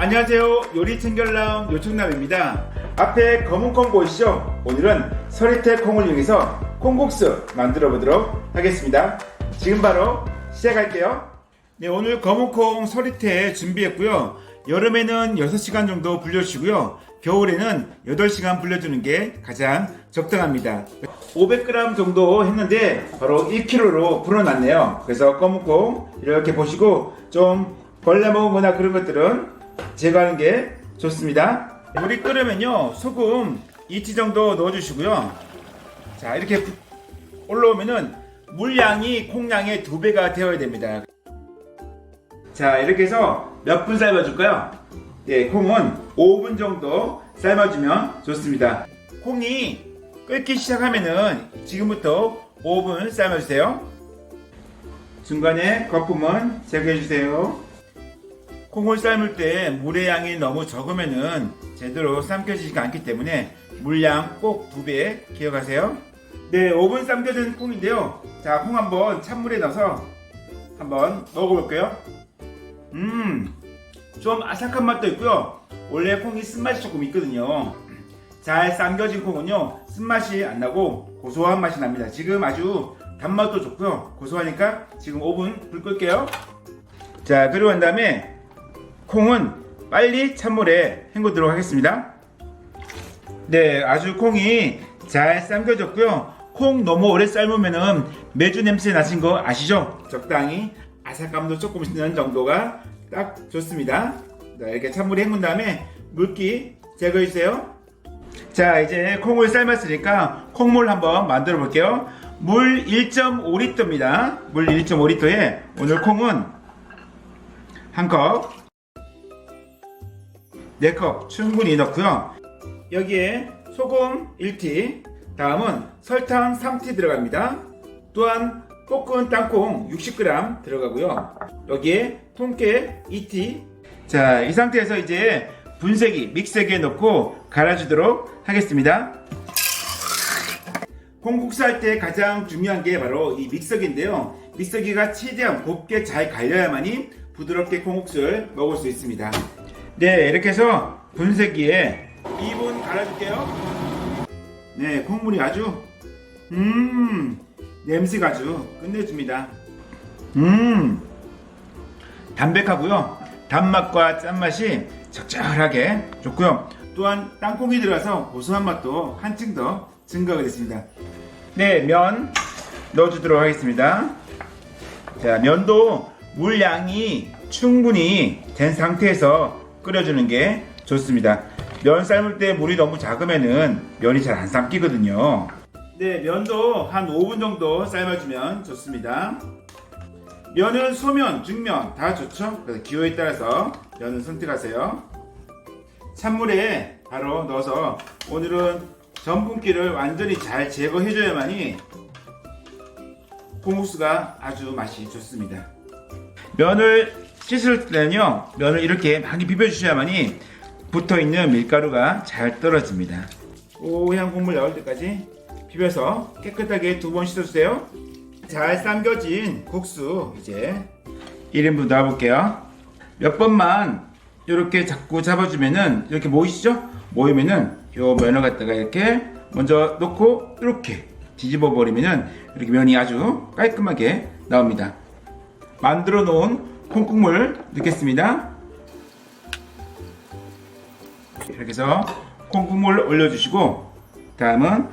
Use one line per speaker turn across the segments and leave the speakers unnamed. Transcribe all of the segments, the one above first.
안녕하세요. 요리 챙결남 요청남입니다. 앞에 검은 콩 보이시죠? 오늘은 서리태 콩을 이용해서 콩국수 만들어 보도록 하겠습니다. 지금 바로 시작할게요. 네, 오늘 검은 콩 서리태 준비했고요. 여름에는 6시간 정도 불려주시고요. 겨울에는 8시간 불려주는 게 가장 적당합니다. 500g 정도 했는데 바로 1kg로 불어놨네요. 그래서 검은 콩 이렇게 보시고 좀 벌레 먹거나 그런 것들은 제거하는 게 좋습니다. 물이 끓으면요 소금 2티 정도 넣어주시고요. 자 이렇게 부- 올라오면은 물량이 콩량의 두 배가 되어야 됩니다. 자 이렇게 해서 몇 분 삶아줄까요? 네 콩은 5분 정도 삶아주면 좋습니다. 콩이 끓기 시작하면은 지금부터 5분 삶아주세요. 중간에 거품은 제거해주세요. 콩을 삶을 때 물의 양이 너무 적으면은 제대로 삶겨지지가 않기 때문에 물량 꼭 두 배 기억하세요. 네, 5분 삶겨진 콩인데요. 자, 콩 한번 찬물에 넣어서 한번 먹어볼게요. 음, 좀 아삭한 맛도 있고요. 원래 콩이 쓴맛이 조금 있거든요. 잘 삶겨진 콩은요, 쓴맛이 안 나고 고소한 맛이 납니다. 지금 아주 단맛도 좋고요. 고소하니까 지금 5분 불 끌게요. 자, 그리고 난 다음에 콩은 빨리 찬물에 헹구도록 하겠습니다. 네, 아주 콩이 잘 삶겨졌고요. 콩 너무 오래 삶으면은 매주 냄새 나신 거 아시죠? 적당히 아삭감도 조금 있는 정도가 딱 좋습니다. 자, 이렇게 찬물에 헹군 다음에 물기 제거해 주세요. 자, 이제 콩을 삶았으니까 콩물 한번 만들어 볼게요. 물 1.5리터입니다. 물 1.5리터에 오늘 콩은 한 컵, 4컵 충분히 넣고요. 여기에 소금 1티, 다음은 설탕 3티 들어갑니다. 또한 볶은 땅콩 60g 들어가고요. 여기에 통깨 2티. 자, 이 상태에서 이제 분쇄기, 믹서기에 넣고 갈아주도록 하겠습니다. 콩국수 할 때 가장 중요한 게 바로 이 믹서기인데요. 믹서기가 최대한 곱게 잘 갈려야만이 부드럽게 콩국수를 먹을 수 있습니다. 네, 이렇게 해서 분쇄기에 2분 갈아줄게요. 네, 콩물이 아주 음 냄새가 아주 끝내줍니다. 음 담백하고요. 단맛과 짠맛이 적절하게 좋고요. 또한 땅콩이 들어가서 고소한 맛도 한층 더 증가가 됐습니다. 네, 면 넣어주도록 하겠습니다. 자, 면도 물량이 충분히 된 상태에서 끓여주는 게 좋습니다. 면 삶을 때 물이 너무 작으면은 면이 잘 안 삶기거든요. 네, 면도 한 5분 정도 삶아주면 좋습니다. 면은 소면, 중면 다 좋죠? 그래서 기호에 따라서 면을 선택하세요. 찬물에 바로 넣어서 오늘은 전분기를 완전히 잘 제거해줘야만이 콩국수가 아주 맛이 좋습니다. 면을 씻을 때는요, 면을 이렇게 많이 비벼주셔야만이 붙어있는 밀가루가 잘 떨어집니다. 오향 국물 나올 때까지 비벼서 깨끗하게 두 번 씻어주세요. 잘 삶겨진 국수 이제 1인분 넣어볼게요. 몇 번만 이렇게 자꾸 잡아주면은 이렇게 모이시죠? 모이면은 요 면을 갖다가 이렇게 먼저 놓고 이렇게 뒤집어 버리면은 이렇게 면이 아주 깔끔하게 나옵니다. 만들어 놓은 콩국물 넣겠습니다. 이렇게 해서 콩국물 올려주시고 다음은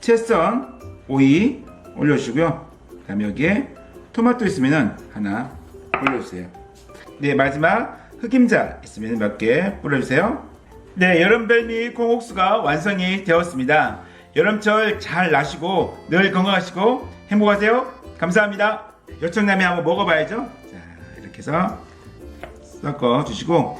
채썬 오이 올려주시고요. 다음에 여기에 토마토 있으면 하나 올려주세요. 네 마지막 흑임자 있으면 몇 개 뿌려주세요. 네 여름별미 콩국수가 완성이 되었습니다. 여름철 잘 나시고 늘 건강하시고 행복하세요. 감사합니다. 요청남이 한번 먹어봐야죠. 자 이렇게 해서 섞어 주시고.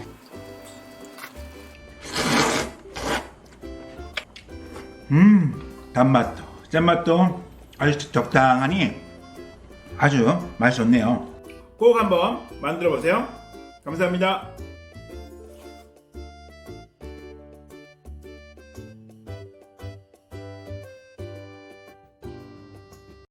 음 단맛도. 짠맛도 아주 적당하니 아주 맛이 좋네요. 꼭 한번 만들어 보세요. 감사합니다